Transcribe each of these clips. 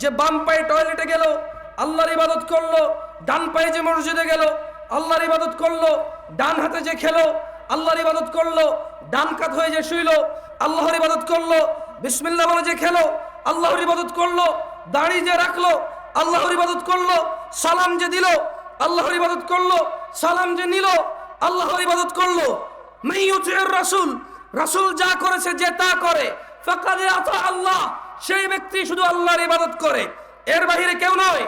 যে বাম পায়ে টয়লেটে গেল, আল্লাহর ইবাদত করল, ডান পায়ে যে মসজিদে গেল, আল্লাহর ইবাদত করল, ডান হাতে যে খেলো, আল্লাহর ইবাদত করল, ডান কাত হয়ে যে শুইলো, আল্লাহর ইবাদত করল, বিসমিল্লাহ বলে যে খেলো, আল্লাহর ইবাদত করল, দাড়ি যে রাখল, আল্লাহর ইবাদত করল, সালাম যে দিল, আল্লাহর ইবাদত করল, সালাম যে নিল, আল্লাহর ইবাদত করল। মাইয়ুতির রাসূল রাসূল যা করেছে যে তা করে। ফাকাদ আতা আল্লাহ সেই ব্যক্তি শুধু আল্লাহর ইবাদত করে। এর বাহিরে কেউ নয়।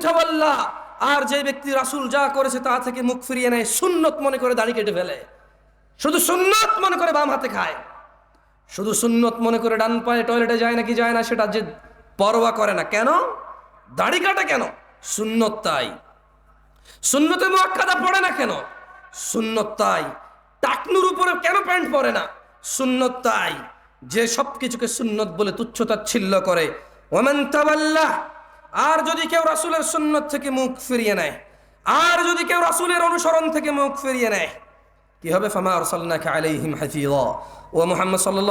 তাওয়াল্লা, আর যে ব্যক্তি রাসুল যা করেছে তা থেকে মুখ ফিরিয়ে নেয়, সুন্নত মনে করে দাড়ি কেটে ফেলে। শুধু সুন্নত মনে করে বাম হাতে খায়। শুধু সুন্নত মনে করে ডান পায়ে টয়লেটে যায় নাকি যায় না, সেটা যে পরোয়া করে না। কেন? দাড়ি কাটা কেন? সুন্নত তাই। সুন্নতে মুয়াক্কাদা পড়ে না কেন? সুন্নত তাই। টাকনুর উপরে কেন প্যান্ট পরে না? সুন্নত তাই। যে সব কিছুকে সুন্নত বলে তুচ্ছতাচ্ছিল্য করে। ওমেন আর যদি কেউ রাসুলের সুন্নত থেকে মুখ ফিরিয়ে নেয়, আর যদি কেউ রাসুলের অনুসরণ থেকে মুখ ফিরিয়ে নেয়, কি হবে? ও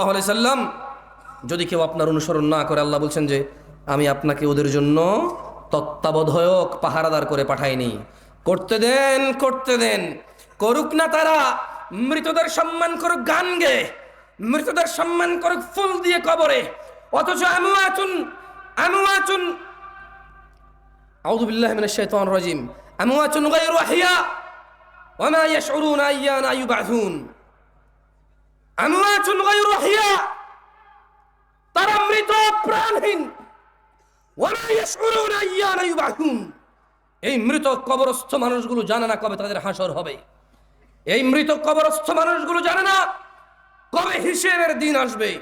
আলাইহি সাল্লাম, যদি কেউ আপনার অনুসরণ না করে, আল্লাহ বলছেন যে, আমি আপনাকে ওদের জন্য তত্ত্বাবধায়ক পাহারাদার করে পাঠাইনি। করতে দেন করতে দেন। করুক না তারা, মৃতদের সম্মান করুক গান গে। মৃতদের সম্মান করুক, ফুল দিয়ে কবরে। অথচ আমুয়াচুন আমুয়াচুন আউযু বিল্লাহি মিনাশ শাইতানির রাজিম। আমুয়াচুন গায়রু আহিয়া ওয়া ইয়াশউরুনা আইয়ানা ইউবাথুন আমওয়াতুন গায়রু আহিয়া, তারা মৃত প্রাণহীন। ওয়ালা ইয়াশউরুনা আইয়ানা ইউবাথুন এই মৃত কবরস্থ মানুষগুলো জানে না কবে তাদের হাসর হবে। এই মৃত কবরস্থ মানুষগুলো জানে না কবে হিসেবের দিন আসবে?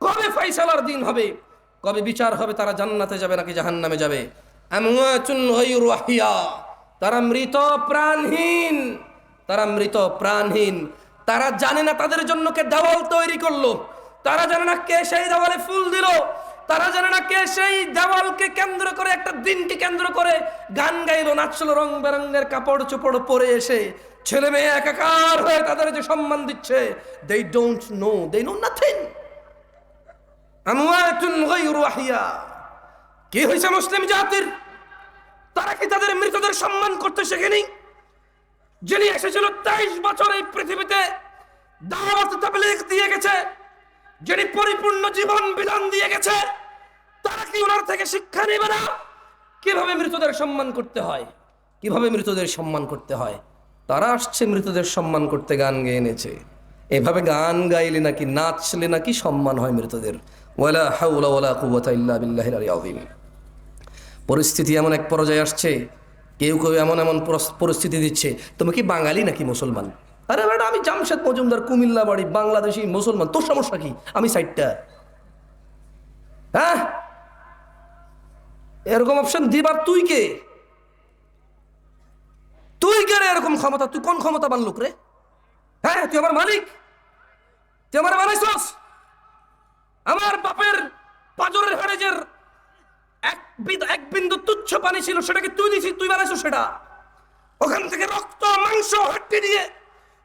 কবে ফাইসালার দিন হবে? কবে বিচার হবে তারা জান্নাতে যাবে নাকি জাহান্নামে যাবে? তারা মৃত প্রাণহীন। তারা মৃত প্রাণহীন। তারা জানে না তাদের জন্য কে দেওয়াল তৈরি করল। তারা জানে না কে সেই দেওয়ালে ফুল দিল। তারা জানে না কে সেই দেওয়ালকে কেন্দ্র করে, একটা দিনকে কেন্দ্র করে গান গাইলো, নাচলো, রং বেরঙ্গের কাপড় চোপড় পরে এসে ছেলে মেয়ে একাকার হয়ে তাদের যে সম্মান দিচ্ছে they don't know they know nothing কি হয়েছে মুসলিম জাতির? তারা কি তাদের মৃতদের সম্মান করতে শেখেনি? যিনি এসেছিল তেইশ বছর এই পৃথিবীতে দাওয়াত তাবলীগ দিয়ে গেছে, যিনি পরিপূর্ণ জীবন বিধান দিয়ে গেছে, তারা কি ওনার থেকে শিক্ষা নেবে না? কীভাবে মৃতদের সম্মান করতে হয়? কীভাবে মৃতদের সম্মান করতে হয়? তারা আসছে মৃতদের সম্মান করতে, গান গেয়ে এনেছে এভাবে গান গাইলে নাকি, নাচলে নাকি সম্মান হয় মৃতদের। হাউলা পরিস্থিতি এমন এক পর্যায়ে আসছে, কেউ কেউ এমন এমন পরিস্থিতি দিচ্ছে, তুমি কি বাঙালি নাকি মুসলমান? আরে ম্যাডাম, আমি জামশেদ মজুমদার, কুমিল্লা বাড়ি, বাংলাদেশি মুসলমান, তোর সমস্যা কি? আমি সাইডটা হ্যাঁ? এরকম অপশন দিবার তুই কে? তুই কে এরকম ক্ষমতা? তুই কোন ক্ষমতা বানলুক রে? হ্যাঁ তুই আমার মালিক। তুই আমার বানাইছস। আমার বাপের পাজরের হেরেজের এক বিদ- এক বিন্দু তুচ্ছ পানি ছিল সেটাকে তুই দিছিস? তুই বানাইছো সেটা? ওখান থেকে রক্ত, মাংস, হাড্ডি দিয়ে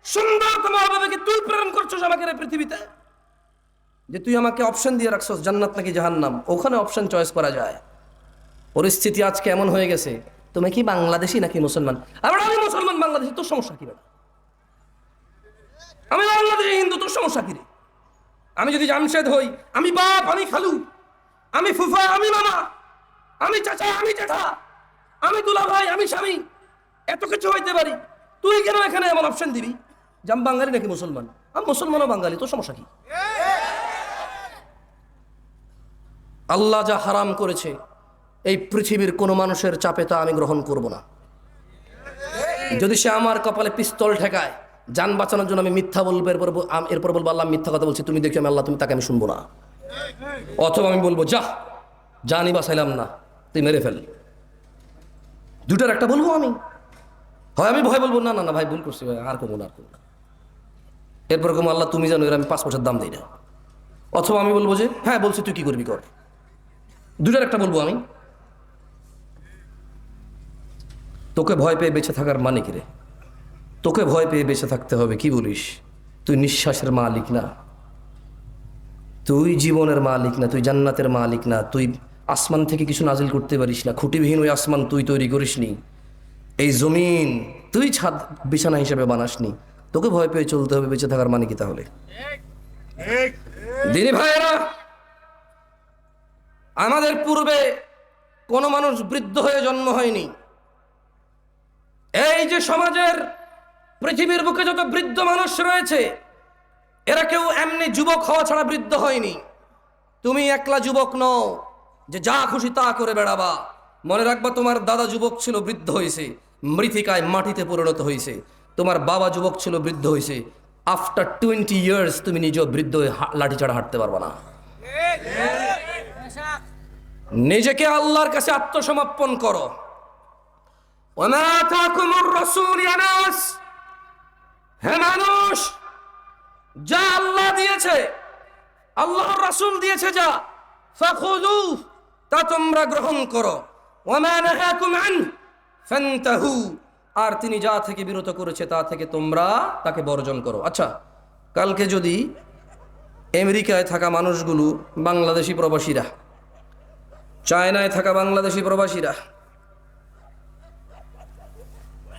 সুন্দরতম অভাবে তুই প্রেরণ করছিস আমাকে রে পৃথিবীতে? যে তুই আমাকে অপশন দিয়ে রাখছস, জান্নাত নাকি জাহান্নাম? ওখানে অপশন চয়েস করা যায়। পরিস্থিতি আজকে এমন হয়ে গেছে তুমি কি বাংলাদেশি নাকি মুসলমান? আমি মুসলমান, বাংলাদেশি, তোর সমস্যা কি আমি বাংলাদেশি হিন্দু, তোর সমস্যা কি রে? আমি যদি জামশেদ হই, আমি বাপ, আমি খালু, আমি ফুফা, আমি মামা, আমি চাচা, আমি জ্যাঠা আমি দুলা ভাই আমি স্বামী, এত কিছু হইতে পারি। তুই কেন এখানে এমন অপশন দিবি? যে বাঙালি নাকি মুসলমান? আমি মুসলমানও বাঙালি, তোর সমস্যা কি? আল্লাহ যা হারাম করেছে এই পৃথিবীর কোনো মানুষের চাপে তা আমি গ্রহণ করব না। যদি সে আমার কপালে পিস্তল ঠেকায়, যান বাঁচানোর জন্য আমি মিথ্যা বলব এরপর এরপর বলব, আল্লাহ মিথ্যা কথা বলছি, তুমি দেখি আমি আল্লাহ, তুমি তাকে আমি শুনব না। অথবা আমি বলব, যা জানি বাঁচাইলাম না, তুই মেরে ফেল। দুটার একটা বলব আমি। হয় আমি ভয় বলব, না না না, ভাই, ভুল করছি, ভাই, আর করব না, আর করব না। এরপর কম আল্লাহ, তুমি জানো, এর আমি পাঁচ বছর দাম দিই না। অথবা আমি বলব যে হ্যাঁ বলছি, তুই কি করবি কর। দুটার একটা বলব আমি। তোকে ভয় পেয়ে বেঁচে থাকার মানে কিরে তোকে ভয় পেয়ে বেঁচে থাকতে হবে, কি বলিস? তুই নিঃশ্বাসের মালিক না। তুই জীবনের মালিক না, তুই জান্নাতের মালিক না, তুই আসমান থেকে কিছু নাজিল করতে পারিস না, খুঁটিবিহীন ওই আসমান তুই তৈরি করিসনি। এই জমিন তুই ছাদ বিছানা হিসেবে বানাসনি। তোকে ভয় পেয়ে চলতে হবে, বেঁচে থাকার মানে কি তাহলে? দিনী ভাইয়েরা, আমাদের পূর্বে কোনো মানুষ বৃদ্ধ হয়ে জন্ম হয়নি। এই যে সমাজের পৃথিবীর বুকে যত বৃদ্ধ মানুষ রয়েছে এরা কেউ এমনি যুবক হওয়া ছাড়া বৃদ্ধ হয়নি। তুমি একলা যুবক নও যে যা খুশি তা করে বেড়াবা। মনে রাখবা তোমার দাদা যুবক ছিল বৃদ্ধ হয়েছে মৃত্তিকায় মাটিতে পরিণত হয়েছে তোমার বাবা যুবক ছিল বৃদ্ধ হয়েছে আফটার টোয়েন্টি ইয়ার্স তুমি নিজেও বৃদ্ধ হয়ে লাঠি ছাড়া হাঁটতে পারবা না। নিজেকে আল্লাহর কাছে আত্মসমর্পণ করো। وما آتاكم الرسول يا ناس হে মানুষ যা আল্লাহ দিয়েছে আল্লাহর রাসূল দিয়েছে যা ফাখুযু তা তোমরা গ্রহণ করো ওয়ামা নাহাকুম আন ফান্তাহু আর তিনি যা থেকে বিরত করেছে তা থেকে তোমরা তাকে বর্জন করো আচ্ছা কালকে যদি আমেরিকায় থাকা মানুষগুলো বাংলাদেশি প্রবাসীরা চায়নায় থাকা বাংলাদেশি প্রবাসীরা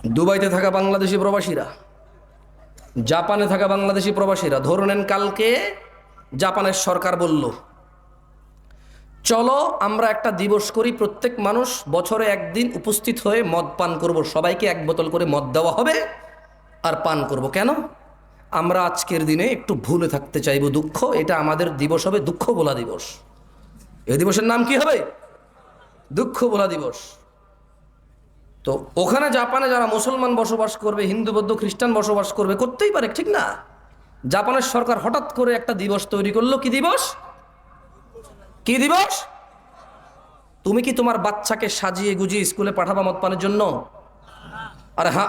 দুবাইতে থাকা বাংলাদেশি প্রবাসীরা, জাপানে থাকা বাংলাদেশি প্রবাসীরা ধরে নেন কালকে জাপানের সরকার বলল, চলো আমরা একটা দিবস করি, প্রত্যেক মানুষ বছরে একদিন উপস্থিত হয়ে মদ পান করব। সবাইকে এক বোতল করে মদ দেওয়া হবে আর পান করব। কেন? আমরা আজকের দিনে একটু ভুলে থাকতে চাইব দুঃখ। এটা আমাদের দিবস হবে দুঃখ বলা দিবস। এই দিবসের নাম কি হবে? দুঃখ বলা দিবস। তো ওখানে জাপানে যারা মুসলমান বসবাস করবে, হিন্দু, বৌদ্ধ, খ্রিস্টান বসবাস করবে, করতেই পারে, ঠিক না? জাপানের সরকার হঠাৎ করে একটা দিবস তৈরি করল, কি দিবস? কি দিবস? তুমি কি তোমার বাচ্চাকে সাজিয়ে গুজিয়ে স্কুলে পাঠাবা মত পানের জন্য? আরে হ্যাঁ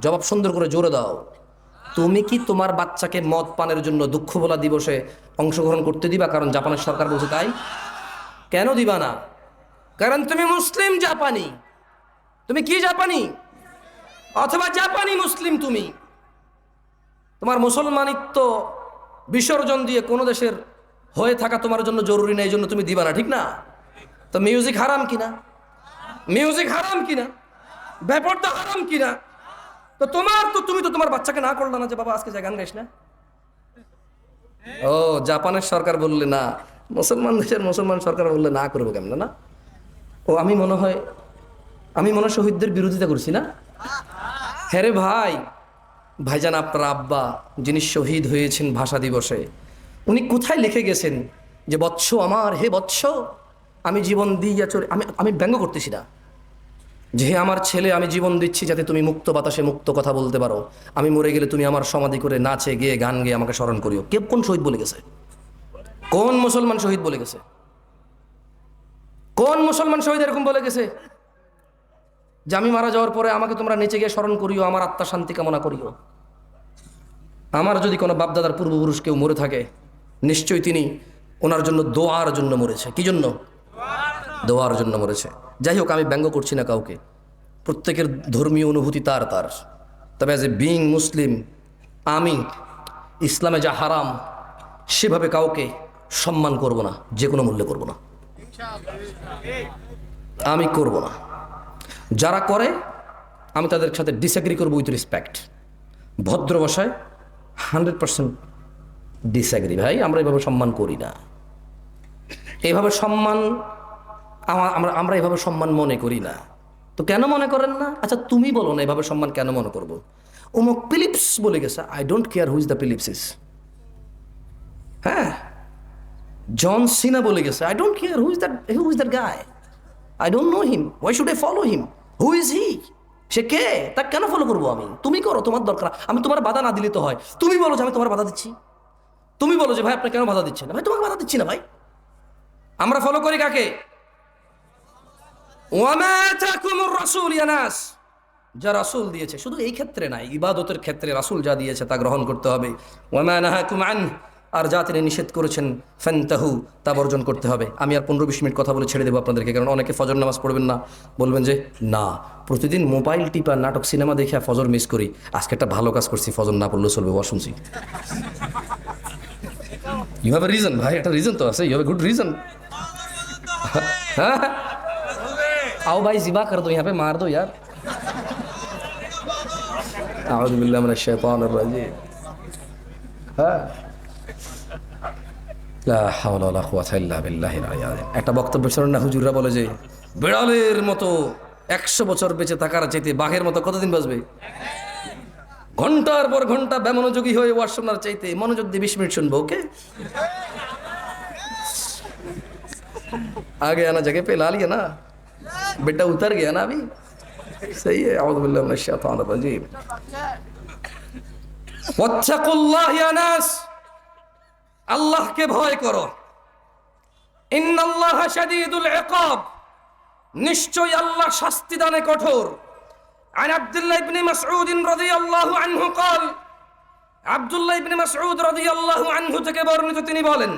জবাব সুন্দর করে জোরে দাও। তুমি কি তোমার বাচ্চাকে মদ পানের জন্য দুঃখ বলা দিবসে অংশগ্রহণ করতে দিবা? কারণ জাপানের সরকার বলছে তাই। কেন দিবা না? কারণ তুমি মুসলিম জাপানি। তুমি কি জাপানি? অথবা জাপানি মুসলিম তুমি? তোমার মুসলমানিত্ব বিসর্জন দিয়ে কোনো দেশের হয়ে থাকা তোমার জন্য জরুরি না, এই জন্য তুমি দিবা না, ঠিক না? তো মিউজিক হারাম কিনা? মিউজিক হারাম কিনা? ব্যাপারটা হারাম কিনা? তো তোমার তো, তুমি তো তোমার বাচ্চাকে না করলে না যে বাবা আজকে যা গান গাইস না? ও, জাপানের সরকার বললে না, মুসলমান দেশের মুসলমান সরকার বললে না করব কেমন না? ও, আমি মনে হয় আমি মনে শহীদদের বিরোধিতা করছি না? হ্যাঁ রে ভাই। ভাইজান আপনার আব্বা, যিনি শহীদ হয়েছেন ভাষা দিবসে, উনি কোথায় লিখে গেছেন যে, বৎস আমার, হে বৎস, আমি জীবন দিয়া চলে আমি আমি ব্যঙ্গ করতেছি না। যে আমার ছেলে, আমি জীবন দিচ্ছি যাতে তুমি মুক্ত বাতাসে মুক্ত কথা বলতে পারো। আমি মরে গেলে তুমি আমার সমাধি করে নাচে, গিয়ে, গান গেয়ে আমাকে স্মরণ করিও। কে, কোন শহীদ বলে গেছে? কোন মুসলমান শহীদ বলে গেছে? কোন মুসলমান শহীদ এরকম বলে গেছে? যে আমি মারা যাওয়ার পরে আমাকে তোমরা নিচে গিয়ে স্মরণ করিও, আমার আত্মা শান্তি কামনা করিও। আমার যদি কোনো বাপদাদার পূর্বপুরুষ কেউ মরে থাকে, নিশ্চয়ই তিনি ওনার জন্য দোয়ার জন্য মরেছে। কি জন্য? দোয়ার জন্য মরেছে। যাই হোক, আমি ব্যঙ্গ করছি না কাউকে। প্রত্যেকের ধর্মীয় অনুভূতি তার তার। তবে অ্যাজ এ বিইং মুসলিম আমি ইসলামে যা হারাম, সেভাবে কাউকে সম্মান করব না, যে কোনো মূল্যে করব না। আমি করব না। যারা করে, আমি তাদের সাথে ডিসএগ্রি করব উইথ রেসপেক্ট ভদ্র ভাষায় হান্ড্রেড পার্সেন্ট ডিসএগ্রি ভাই, আমরা এভাবে সম্মান করি না। এইভাবে সম্মান আমরা আমরা এভাবে সম্মান মনে করি না। তো কেন মনে করেন না? আচ্ছা তুমি বলো না এভাবে সম্মান কেন মনে করব? অমুক পিলিপস বলে গেছে I don't care who's the Phillips is হ্যাঁ? জন সিনা বলে গেছে I don't care who's that who's that guy I don't know him why should I follow him who is he সে কে? তা কেন ফলো করব আমি? তুমি করো, তোমার দরকার। আমি তোমার বাধা না দিলে তো হয়। তুমি বলো যে আমি তোমার বাধা দিচ্ছি। তুমি বলো যে ভাই, আপনি কেন বাধা দিচ্ছেন না? ভাই, তোমাকে বাধা দিচ্ছি না ভাই। আমরা ফলো করি কাকে? যা রাসুল দিয়েছে। শুধু এই ক্ষেত্রে নাই, ইবাদতের ক্ষেত্রে রাসুল যা দিয়েছে তা গ্রহণ করতে হবে। ওয়ামা নাহাকুম আন আর যা তিনি নিষেধ করেছেন ফ্যান্তাহু তা বর্জন করতে হবে আমি আর পনেরো বিশ মিনিট কথা বলে ছেড়ে দেবো আপনাদেরকে কারণ অনেকে ফজর নামাজ পড়বেন না বলবেন যে না প্রতিদিন মোবাইল টিপা নাটক সিনেমা দেখে আর ফজর মিস করি আজকে একটা ভালো কাজ করছি ফজর না পড়লেও চলবে ওয়া শুনছি ইউ হ্যাভ এ রিজন ভাই একটা রিজন তো আছে you have a good reason हाँ? आओ भाई जिबा कर दो यहाँ पे मार दो यार আউযু বিল্লাহি মিনাশ শাইতানির রাজিম একটা বক্তব্য শোনেন না হুজুররা বলে যে বিড়ালের মতো একশো বছর বেঁচে থাকার চাইতে বাঘের মতো কতদিন বাঁচবে ঘন্টার পর ঘন্টা বেমনোযোগী হয়ে ওয়াজ শোনার চাইতে মনোযোগ দিয়ে বিশ মিনিট শুনবো ওকে आगे आना जगह पे ला लिया ना बेटा उतर गया ना अभी सही है अऊज़ु बिल्लाहि मिनश शैतानिर আল্লাহকে ভয় করো ইন্নাল্লাহা শাদীদুল ইকাব নিশ্চয় আল্লাহ শাস্তি দানে কঠোর عن عبد الله بن مسعود رضي الله عنه قال عبد الله بن مسعود رضي الله عنه থেকে বর্ণিত তিনি বলেন